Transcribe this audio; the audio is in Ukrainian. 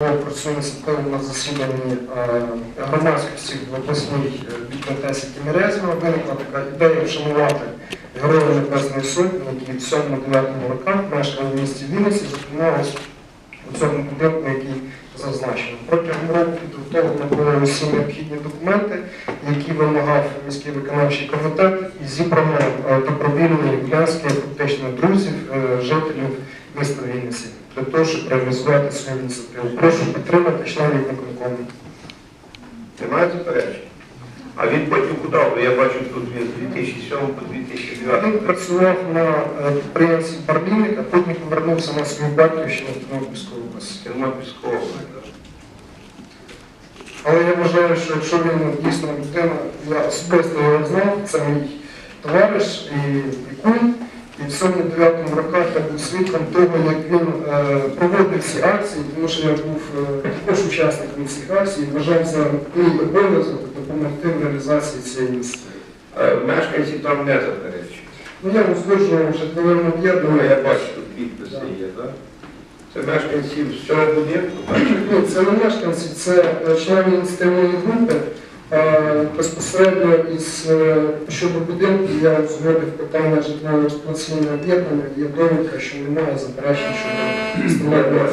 Працює ініціативу на засіданні е, громадськості в обласній е, бібліотеці Тімірязева. Виникла така ідея вшанувати героїв Небесної Сотні, які в 7-9 роках мешкали в місті Вінниці, зокрема у цьому будинку, який зазначено. Протягом року підготовлено були усі необхідні документи, які вимагав міський виконавчий комітет, і зібрано е, глянські фактично друзів, е, жителів міста Вінниці, для того, щоб реалізувати свою ініціативу. Прошу підтримати членів виконкому. Немає заперечень? А він потім куди? Я бачу тут з 2007 по 2009. Він працював на е, підприємстві Барліник, а потім повернувся на свою батьківщину в Тернопільську область. Тернопільського області. Але я вважаю, що якщо він дійсно людина, я особисто його знав, це мій товариш і, і. І в 7-9 роках я був свідком того, як він е, проводив ці акції, тому що я був е, також учасником цих акцій і вважав за мій обов'язок допомогти в реалізації цієї. Е, Мешканці там не заперечують. Ну я узгоджував житловим Ну, об'єднанням. я бачу, тут підписи є, так? Це мешканці з цього будинку. Ні, це не мешканці, це е, члени ініціативної групи. Безпосередньо із е, щодо будинку я згодив питання житлово експлуатаційного об'єднання. Є довідка, що немає заперечень щодо встановлення.